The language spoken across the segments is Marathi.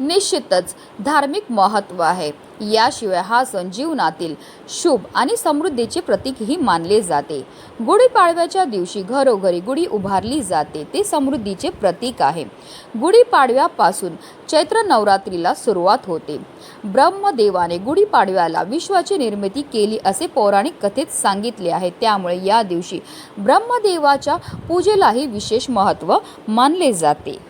निश्चितच धार्मिक महत्त्व आहे. याशिवाय हा सण जीवनातील शुभ आणि समृद्धीचे प्रतीकही मानले जाते. गुढीपाडव्याच्या दिवशी घरोघरी गुढी उभारली जाते. ते समृद्धीचे प्रतीक आहे. गुढीपाडव्यापासून चैत्र नवरात्रीला सुरुवात होते. ब्रह्मदेवाने गुढीपाडव्याला विश्वाची निर्मिती केली असे पौराणिक कथेत सांगितले आहे. त्यामुळे या दिवशी ब्रह्मदेवाच्या पूजेलाही विशेष महत्त्व मानले जाते.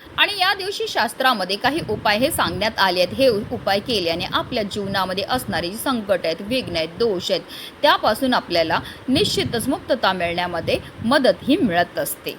आणि या दिवशी शास्त्रामध्ये काही उपाय हे सांगण्यात आले आहेत. हे उपाय केल्याने आपल्या जीवनामध्ये असणारे जे संकट आहेत विघ्न आहेत दोष आहेत त्यापासून आपल्याला निश्चितच मुक्तता मिळण्यामध्ये मदत ही मिळत असते.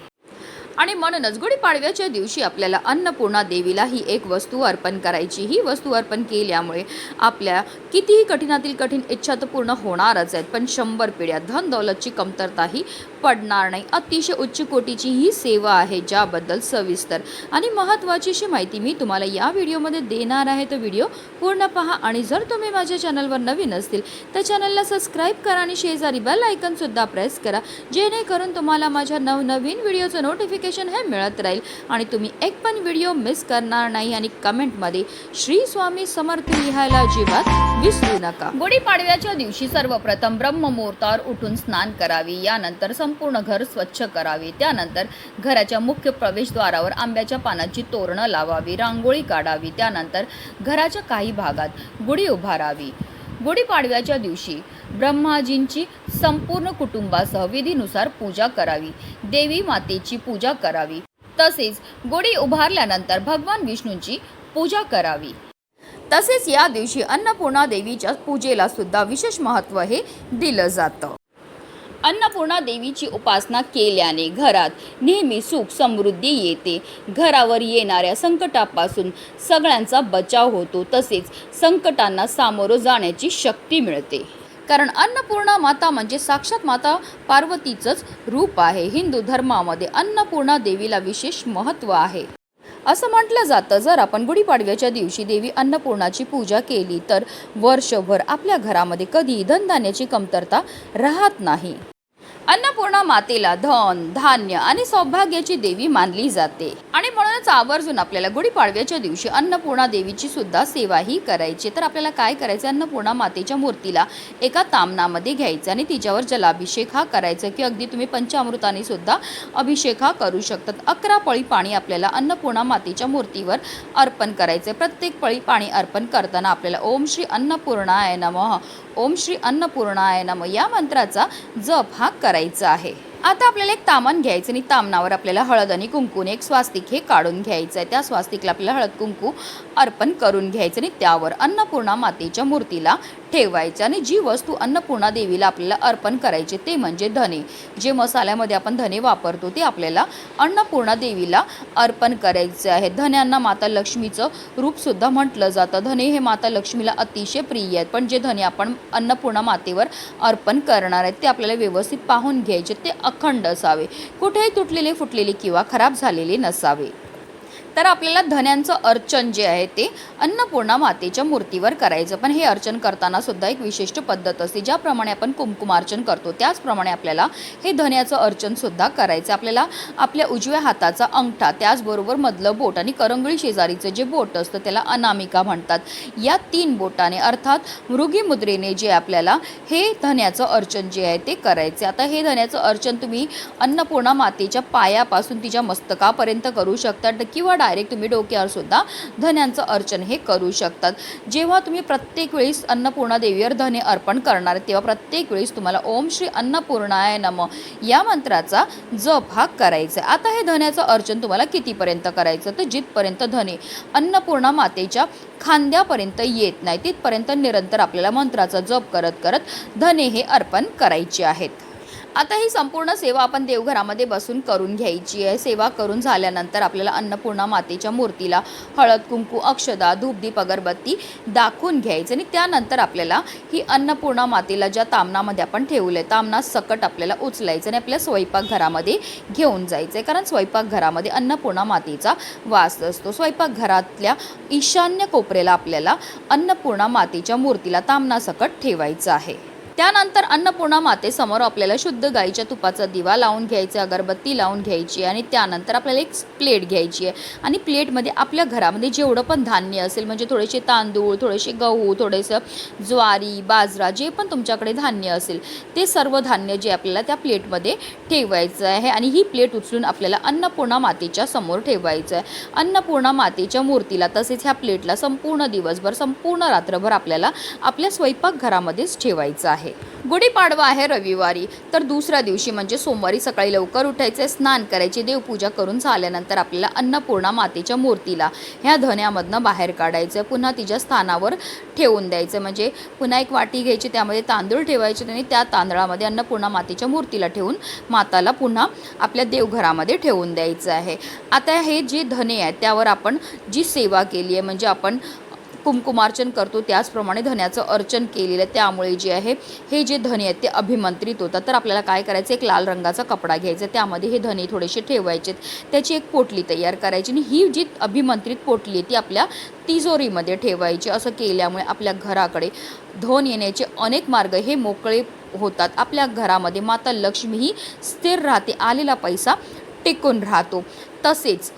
आणि म्हणूनच गुढीपाडव्याच्या दिवशी आपल्याला अन्नपूर्णा देवीला ही एक वस्तू अर्पण करायची. ही वस्तू अर्पण केल्यामुळे आपल्या कितीही कठीणातील कठीण इच्छा तर पूर्ण होणारच आहेत. पण शंभर पिढ्या धन दौलतची कमतरताही पडणार नाही. अतिशय उच्च कोटीची ही सेवा आहे ज्याबद्दल सविस्तर आणि महत्त्वाची अशी माहिती मी तुम्हाला या व्हिडिओमध्ये देणार आहे. तर व्हिडिओ पूर्ण पहा आणि जर तुम्ही माझ्या चॅनलवर नवीन असतील तर चॅनलला सबस्क्राईब करा आणि शेजारी बेल आयकनसुद्धा प्रेस करा जेणेकरून तुम्हाला माझ्या नवनवीन व्हिडिओचं नोटिफिकेशन हे मिळत राहील आणि तुम्ही एक पण व्हिडिओ मिस करणार नाही आणि कमेंटमध्ये श्री स्वामी समर्थ लिहायला अजिबात विसरू नका. गुढीपाडव्याच्या दिवशी सर्वप्रथम ब्रह्ममुहूर्तावर उठून स्नान करावे. यानंतर सम संपूर्ण घर स्वच्छ करावे. त्यानंतर घराच्या मुख्य प्रवेशद्वारावर आंब्याच्या पानाची तोरणं लावावी रांगोळी काढावी. त्यानंतर घराच्या काही भागात गुढी उभारावी. गुढीपाडव्याच्या दिवशी ब्रह्माजींची संपूर्ण कुटुंबासह विधीनुसार पूजा करावी. देवी मातेची पूजा करावी. तसेच गुढी उभारल्यानंतर भगवान विष्णूंची पूजा करावी. तसेच या दिवशी अन्नपूर्णा देवीच्या पूजेला सुद्धा विशेष महत्त्व हे दिलं जातं. अन्नपूर्णा देवीची उपासना केल्याने घरात नेहमी सुख समृद्धी येते. घरावर येणाऱ्या संकटापासून सगळ्यांचा बचाव होतो तसेच संकटांना सामोरं जाण्याची शक्ती मिळते. कारण अन्नपूर्णा माता म्हणजे साक्षात माता पार्वतीचंच रूप आहे. हिंदू धर्मामध्ये अन्नपूर्णा देवीला विशेष महत्त्व आहे. असं म्हटलं जातं जर आपण गुढीपाडव्याच्या दिवशी देवी अन्नपूर्णाची पूजा केली तर वर्षभर आपल्या घरामध्ये कधी धनधान्याची कमतरता राहत नाही. अन्नपूर्णा मातेला धन धान्य आणि सौभाग्याची देवी मानली जाते. आणि म्हणूनच आवर्जून आपल्याला गुढीपाडव्याच्या दिवशी अन्नपूर्णा देवीची सुद्धा सेवाही करायची. तर आपल्याला काय करायचं? अन्नपूर्णा मातेच्या मूर्तीला एका तामनामध्ये घ्यायचं आणि तिच्यावर जलाभिषेक हा करायचा की अगदी तुम्ही पंचामृताने सुद्धा अभिषेक हा करू शकतात. अकरा पळी पाणी आपल्याला अन्नपूर्णा मातेच्या मूर्तीवर अर्पण करायचे प्रत्येक पळी पाणी अर्पण करताना आपल्याला ओम श्री अन्नपूर्णाय नमः ओम श्री अन्नपूर्णाय नम या मंत्राचा जप हा करायचा. आहे. आता आपल्याला एक तामण घ्यायचं आणि तामणावर आपल्याला हळद आणि कुंकूने एक स्वास्तिक हे काढून घ्यायचं आहे. त्या स्वास्तिकला आपल्याला हळद कुंकू अर्पण करून घ्यायचं आणि त्यावर अन्नपूर्णा मातेच्या मूर्तीला ठेवायचे आणि जी वस्तू अन्नपूर्णा देवीला आपल्याला अर्पण करायचे ते म्हणजे धने. जे मसाल्यामध्ये आपण धने वापरतो ते आपल्याला अन्नपूर्णा देवीला अर्पण करायचे आहे. धन्यांना माता लक्ष्मीचं रूपसुद्धा म्हटलं जातं. धने हे माता लक्ष्मीला अतिशय प्रिय आहेत. पण जे धने आपण अन्नपूर्णा मातेवर अर्पण करणार आहेत ते आपल्याला व्यवस्थित पाहून घ्यायचे ते अखंड असावे. कुठेही तुटलेले फुटलेले किंवा खराब झालेले नसावे. तर आपल्याला धन्यांचं अर्चन जे आहे ते अन्नपूर्णा मातेच्या मूर्तीवर करायचं. पण हे अर्चन करताना सुद्धा एक विशिष्ट पद्धत असते. ज्याप्रमाणे आपण कुंकुमार्चन करतो त्याचप्रमाणे आपल्याला हे धन्याचं अर्चन सुद्धा करायचं. आपल्याला आपल्या उजव्या हाताचा अंगठा त्याचबरोबर मधलं बोट आणि करंगळी शेजारीचं जे बोट असतं त्याला अनामिका म्हणतात. या तीन बोटाने अर्थात मृगी मुद्रेने जे आपल्याला हे धन्याचं अर्चन जे आहे ते करायचे. आता हे धन्याचं अर्चन तुम्ही अन्नपूर्णा मातेच्या पायापासून तिच्या मस्तकापर्यंत करू शकता. किंवा डायरेक्ट तुम्ही डोक्यावर सुद्धा धन्यांचं अर्चन हे करू शकतात. जेव्हा तुम्ही प्रत्येक वेळेस अन्नपूर्णा देवीवर धने अर्पण करणार तेव्हा प्रत्येक वेळेस तुम्हाला ओम श्री अन्नपूर्णाय नम या मंत्राचा जप हा करायचा आहे. आता हे धन्याचं अर्चन तुम्हाला कितीपर्यंत करायचं? तर जिथपर्यंत धने अन्नपूर्णा मातेच्या खांद्यापर्यंत येत नाही तिथपर्यंत निरंतर आपल्याला मंत्राचा जप करत करत धने हे अर्पण करायचे आहेत. आता ही संपूर्ण सेवा आपण देवघरामध्ये बसून करून घ्यायची आहे. सेवा करून झाल्यानंतर आपल्याला अन्नपूर्णा मातेच्या मूर्तीला हळद कुंकू अक्षदा धूपदीप अगरबत्ती दाखवून घ्यायचं आणि त्यानंतर आपल्याला ही अन्नपूर्णा मातेला ज्या तामणामध्ये आपण ठेवलं आहे तामना सकट आपल्याला उचलायचं आणि आपल्या स्वयंपाकघरामध्ये घेऊन जायचं आहे कारण स्वयंपाकघरामध्ये अन्नपूर्णा मातेचा वास असतो. स्वयंपाकघरातल्या ईशान्य कोपऱ्याला आपल्याला अन्नपूर्णा मातेच्या मूर्तीला तामणा सकट ठेवायचं आहे. त्यानंतर अन्नपूर्णा मातेसमोर आपल्याला शुद्ध गाईच्या तुपाचा दिवा लावून घ्यायचा अगरबत्ती लावून घ्यायची आहे आणि त्यानंतर आपल्याला एक प्लेट घ्यायची आहे. आणि प्लेटमध्ये आपल्या घरामध्ये जेवढं पण धान्य असेल म्हणजे थोडेसे तांदूळ थोडेसे गहू थोडेसं ज्वारी बाजरा जे पण तुमच्याकडे धान्य असेल ते सर्व धान्य जे आपल्याला त्या प्लेटमध्ये ठेवायचं आहे. आणि ही प्लेट उचलून आपल्याला अन्नपूर्णा मातेच्या समोर ठेवायचं आहे. अन्नपूर्णा मातेच्या मूर्तीला तसेच ह्या प्लेटला संपूर्ण दिवसभर संपूर्ण रात्रभर आपल्याला आपल्या स्वयंपाकघरामध्येच ठेवायचं आहे. गुढीपाडवा आहे रविवारी. तर दुसऱ्या दिवशी म्हणजे सोमवारी सकाळी लवकर उठायचे स्नान करायचे देवपूजा करून झाल्यानंतर आपल्याला अन्नपूर्णा मातेच्या मूर्तीला ह्या धन्यामधनं बाहेर काढायचं पुन्हा तिच्या स्थानावर ठेवून द्यायचं. म्हणजे पुन्हा एक वाटी घ्यायची त्यामध्ये तांदूळ ठेवायचे आणि त्या तांदळामध्ये अन्नपूर्णा मातेच्या मूर्तीला ठेवून माताला पुन्हा आपल्या देवघरामध्ये ठेवून द्यायचं आहे. आता हे जे धने आहेत त्यावर आपण जी सेवा केली आहे म्हणजे आपण कुमकुमार्चन करतो त्याचप्रमाणे धन्याचं अर्चन केलेलं आहे. त्यामुळे जे आहे हे जे धने आहेत ते अभिमंत्रित होतात. तर आपल्याला काय करायचं एक लाल रंगाचा कपडा घ्यायचा त्यामध्ये हे धने थोडेसे ठेवायचे त्याची एक पोटली तयार करायची आणि ही जी अभिमंत्रित पोटली आहे ती आपल्या तिजोरीमध्ये ठेवायची. असं केल्यामुळे आपल्या घराकडे धन येण्याचे अनेक मार्ग हे मोकळे होतात. आपल्या घरामध्ये माता लक्ष्मी ही स्थिर राहते. आलेला पैसा टिकून राहतो. तसेच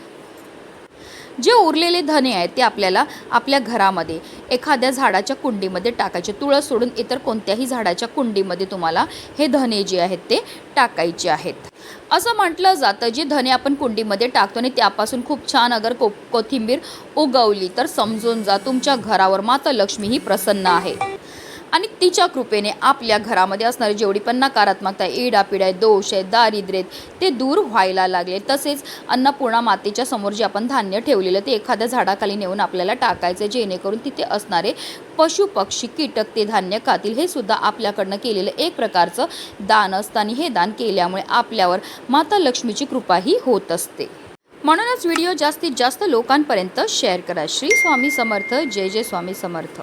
जे उरलेले धने आहेत ते आपल्याला आपल्या घरामध्ये एखाद्या झाडाच्या कुंडीमध्ये टाकायचे. तुळस सोडून इतर कोणत्याही झाडाच्या कुंडीमध्ये तुम्हाला हे धने जे आहेत ते टाकायचे आहेत. असं म्हटलं जातं जे धने आपण कुंडीमध्ये टाकतो आणि त्यापासून खूप छान अगर को कोथिंबीर उगवली तर समजून जा तुमच्या घरावर माता लक्ष्मी ही प्रसन्न आहे. आणि तिच्या कृपेने आपल्या घरामध्ये असणारी जेवढी पण नकारात्मकता आहे इडापिडा आहे दोष आहे दारिद्र्य आहेत ते दूर व्हायला लागले. तसेच अन्नपूर्णा मातेच्या समोर जे आपण धान्य ठेवलेलं ते एखाद्या झाडाखाली नेऊन आपल्याला टाकायचं जेणेकरून तिथे असणारे पशु पक्षी कीटक ते धान्य खातील हे सुद्धा आपल्याकडनं केलेलं एक प्रकारचं दान असतं. आणि हे दान केल्यामुळे आपल्यावर माता लक्ष्मीची कृपाही होत असते. म्हणूनच व्हिडिओ जास्तीत जास्त लोकांपर्यंत शेअर करा. श्री स्वामी समर्थ. जय जय स्वामी समर्थ.